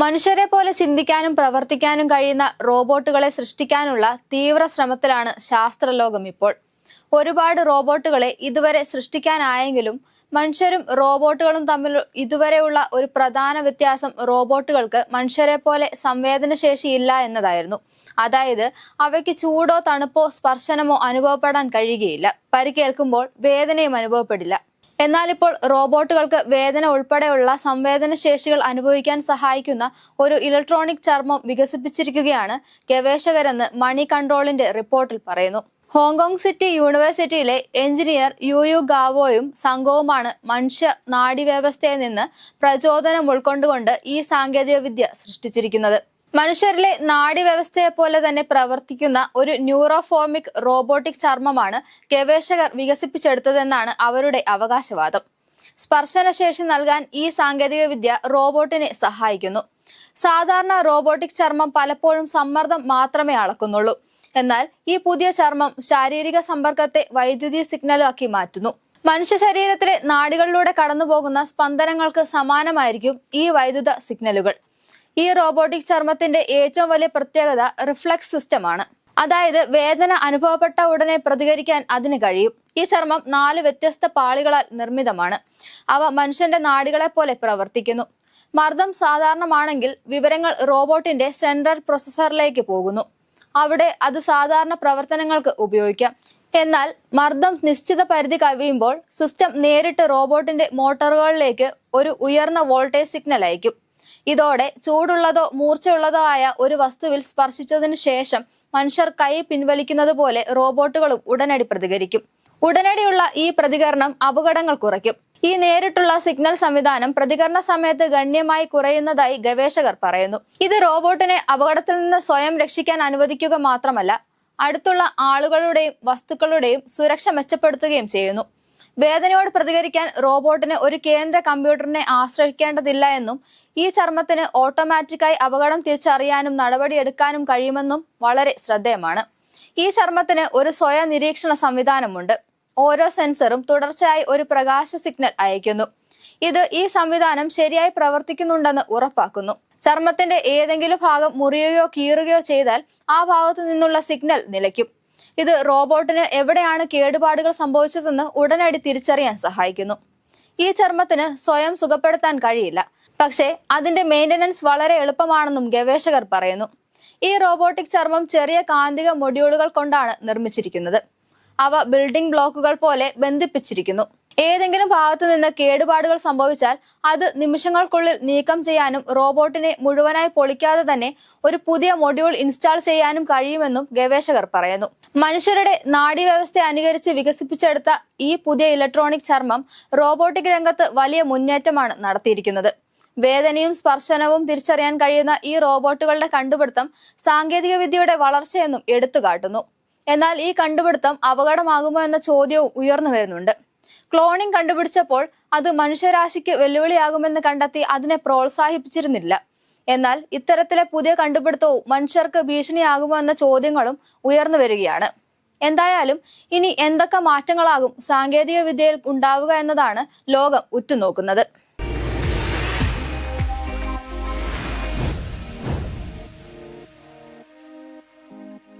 മനുഷ്യരെ പോലെ ചിന്തിക്കാനും പ്രവർത്തിക്കാനും കഴിയുന്ന റോബോട്ടുകളെ സൃഷ്ടിക്കാനുള്ള തീവ്ര ശ്രമത്തിലാണ് ശാസ്ത്രലോകം ഇപ്പോൾ. ഒരുപാട് റോബോട്ടുകളെ ഇതുവരെ സൃഷ്ടിക്കാനായെങ്കിലും മനുഷ്യരും റോബോട്ടുകളും തമ്മിൽ ഇതുവരെയുള്ള ഒരു പ്രധാന വ്യത്യാസം റോബോട്ടുകൾക്ക് മനുഷ്യരെ പോലെ സംവേദനശേഷി ഇല്ല എന്നതായിരുന്നു. അതായത് അവയ്ക്ക് ചൂടോ തണുപ്പോ സ്പർശനമോ അനുഭവപ്പെടാൻ കഴിയുകയില്ല. പരിക്കേൽക്കുമ്പോൾ വേദനയും അനുഭവപ്പെടില്ല. എന്നാൽ ഇപ്പോൾ റോബോട്ടുകൾക്ക് വേദന ഉൾപ്പെടെയുള്ള സംവേദന ശേഷികൾ അനുഭവിക്കാൻ സഹായിക്കുന്ന ഒരു ഇലക്ട്രോണിക് ചർമ്മം വികസിപ്പിച്ചിരിക്കുകയാണ് ഗവേഷകരെന്ന് മണി കൺട്രോളിന്റെ റിപ്പോർട്ടിൽ പറയുന്നു. ഹോങ്കോങ് സിറ്റി യൂണിവേഴ്സിറ്റിയിലെ എഞ്ചിനീയർ യു യു ഗാവോയും സംഘവുമാണ് മനുഷ്യ നാഡീവ്യവസ്ഥയിൽ നിന്ന് പ്രചോദനം ഉൾക്കൊണ്ടുകൊണ്ട് ഈ സാങ്കേതിക വിദ്യ സൃഷ്ടിച്ചിരിക്കുന്നത്. മനുഷ്യരിലെ നാഡി വ്യവസ്ഥയെ പോലെ തന്നെ പ്രവർത്തിക്കുന്ന ഒരു ന്യൂറോഫോമിക് റോബോട്ടിക് ചർമ്മമാണ് ഗവേഷകർ വികസിപ്പിച്ചെടുത്തതെന്നാണ് അവരുടെ അവകാശവാദം. സ്പർശനശേഷി നൽകാൻ ഈ സാങ്കേതിക വിദ്യ റോബോട്ടിനെ സഹായിക്കുന്നു. സാധാരണ റോബോട്ടിക് ചർമ്മം പലപ്പോഴും സമ്മർദ്ദം മാത്രമേ അളക്കുന്നുള്ളൂ. എന്നാൽ ഈ പുതിയ ചർമ്മം ശാരീരിക സമ്പർക്കത്തെ വൈദ്യുതി സിഗ്നലാക്കി മാറ്റുന്നു. മനുഷ്യ ശരീരത്തിലെ നാടുകളിലൂടെ കടന്നുപോകുന്ന സ്പന്ദനങ്ങൾക്ക് സമാനമായിരിക്കും ഈ വൈദ്യുത സിഗ്നലുകൾ. ഈ റോബോട്ടിക് ചർമ്മത്തിന്റെ ഏറ്റവും വലിയ പ്രത്യേകത റിഫ്ലക്സ് സിസ്റ്റമാണ്. അതായത് വേദന അനുഭവപ്പെട്ട ഉടനെ പ്രതികരിക്കാൻ അതിന് കഴിയും. ഈ ചർമ്മം നാല് വ്യത്യസ്ത പാളികളാൽ നിർമ്മിതമാണ്. അവ മനുഷ്യന്റെ നാടികളെ പോലെ പ്രവർത്തിക്കുന്നു. മർദ്ദം സാധാരണമാണെങ്കിൽ വിവരങ്ങൾ റോബോട്ടിന്റെ സെൻട്രൽ പ്രൊസസറിലേക്ക് പോകുന്നു. അവിടെ അത് സാധാരണ പ്രവർത്തനങ്ങൾക്ക് ഉപയോഗിക്കാം. എന്നാൽ മർദ്ദം നിശ്ചിത പരിധി കവിയുമ്പോൾ സിസ്റ്റം നേരിട്ട് റോബോട്ടിന്റെ മോട്ടോറുകളിലേക്ക് ഒരു ഉയർന്ന വോൾട്ടേജ് സിഗ്നൽ അയക്കും ഇതോടെ ചൂടുള്ളതോ മൂർച്ചയുള്ളതോ ആയ ഒരു വസ്തുവിൽ സ്പർശിച്ചതിനു ശേഷം മനുഷ്യർ കൈ പിൻവലിക്കുന്നത് പോലെ റോബോട്ടുകളും ഉടനടി പ്രതികരിക്കും. ഉടനടിയുള്ള ഈ പ്രതികരണം അപകടങ്ങൾ കുറയ്ക്കും. ഈ നേരിട്ടുള്ള സിഗ്നൽ സംവിധാനം പ്രതികരണ സമയത്ത് ഗണ്യമായി കുറയുന്നതായി ഗവേഷകർ പറയുന്നു. ഇത് റോബോട്ടിനെ അപകടത്തിൽ നിന്ന് സ്വയം രക്ഷിക്കാൻ അനുവദിക്കുക മാത്രമല്ല അടുത്തുള്ള ആളുകളുടെയും വസ്തുക്കളുടെയും സുരക്ഷ മെച്ചപ്പെടുത്തുകയും ചെയ്യുന്നു. വേദനയോട് പ്രതികരിക്കാൻ റോബോട്ടിന് ഒരു കേന്ദ്ര കമ്പ്യൂട്ടറിനെ ആശ്രയിക്കേണ്ടതില്ല എന്നും ഈ ചർമ്മത്തിന് ഓട്ടോമാറ്റിക്കായി അപകടം തിരിച്ചറിയാനും നടപടിയെടുക്കാനും കഴിയുമെന്നും വളരെ ശ്രദ്ധേയമാണ്. ഈ ചർമ്മത്തിന് ഒരു സ്വയം നിരീക്ഷണ സംവിധാനമുണ്ട്. ഓരോ സെൻസറും തുടർച്ചയായി ഒരു പ്രകാശ സിഗ്നൽ അയക്കുന്നു ഇത് ഈ സംവിധാനം ശരിയായി പ്രവർത്തിക്കുന്നുണ്ടെന്ന് ഉറപ്പാക്കുന്നു. ചർമ്മത്തിന്റെ ഏതെങ്കിലും ഭാഗം മുറിയുകയോ കീറുകയോ ചെയ്താൽ ആ ഭാഗത്തു നിന്നുള്ള സിഗ്നൽ നിലയ്ക്കും. ഇത് റോബോട്ടിന് എവിടെയാണ് കേടുപാടുകൾ സംഭവിച്ചതെന്ന് ഉടനടി തിരിച്ചറിയാൻ സഹായിക്കുന്നു. ഈ ചർമ്മത്തിന് സ്വയം സുഖപ്പെടുത്താൻ കഴിയില്ല. പക്ഷേ അതിന്റെ മെയിന്റനൻസ് വളരെ എളുപ്പമാണെന്നും ഗവേഷകർ പറയുന്നു. ഈ റോബോട്ടിക് ചർമ്മം ചെറിയ കാന്തിക മൊഡ്യൂളുകൾ കൊണ്ടാണ് നിർമ്മിച്ചിരിക്കുന്നത്. അവ ബിൽഡിംഗ് ബ്ലോക്കുകൾ പോലെ ബന്ധിപ്പിച്ചിരിക്കുന്നു. ഏതെങ്കിലും ഭാഗത്തു നിന്ന് കേടുപാടുകൾ സംഭവിച്ചാൽ അത് നിമിഷങ്ങൾക്കുള്ളിൽ നീക്കം ചെയ്യാനും റോബോട്ടിനെ മുഴുവനായി പൊളിക്കാതെ തന്നെ ഒരു പുതിയ മൊഡ്യൂൾ ഇൻസ്റ്റാൾ ചെയ്യാനും കഴിയുമെന്നും ഗവേഷകർ പറയുന്നു. മനുഷ്യരുടെ നാഡീവ്യവസ്ഥ അനുകരിച്ച് വികസിപ്പിച്ചെടുത്ത ഈ പുതിയ ഇലക്ട്രോണിക് ചർമ്മം റോബോട്ടിക് രംഗത്ത് വലിയ മുന്നേറ്റമാണ് നടത്തിയിരിക്കുന്നത്. വേദനയും സ്പർശനവും തിരിച്ചറിയാൻ കഴിയുന്ന ഈ റോബോട്ടുകളുടെ കണ്ടുപിടുത്തം സാങ്കേതിക വിദ്യയുടെ വളർച്ചയെന്നും എടുത്തുകാട്ടുന്നു. എന്നാൽ ഈ കണ്ടുപിടുത്തം അപകടമാകുമോ എന്ന ചോദ്യവും ഉയർന്നു വരുന്നുണ്ട്. ക്ലോണിംഗ് കണ്ടുപിടിച്ചപ്പോൾ അത് മനുഷ്യരാശിക്ക് വെല്ലുവിളിയാകുമെന്ന് കണ്ടെത്തി അതിനെ പ്രോത്സാഹിപ്പിച്ചിരുന്നില്ല. എന്നാൽ ഇത്തരത്തിലെ പുതിയ കണ്ടുപിടുത്തവും മനുഷ്യർക്ക് ഭീഷണിയാകുമോ എന്ന ചോദ്യങ്ങളും ഉയർന്നു വരികയാണ്. എന്തായാലും ഇനി എന്തൊക്കെ മാറ്റങ്ങളാകും സാങ്കേതിക വിദ്യയിൽ ഉണ്ടാവുക എന്നതാണ് ലോകം ഉറ്റുനോക്കുന്നത്.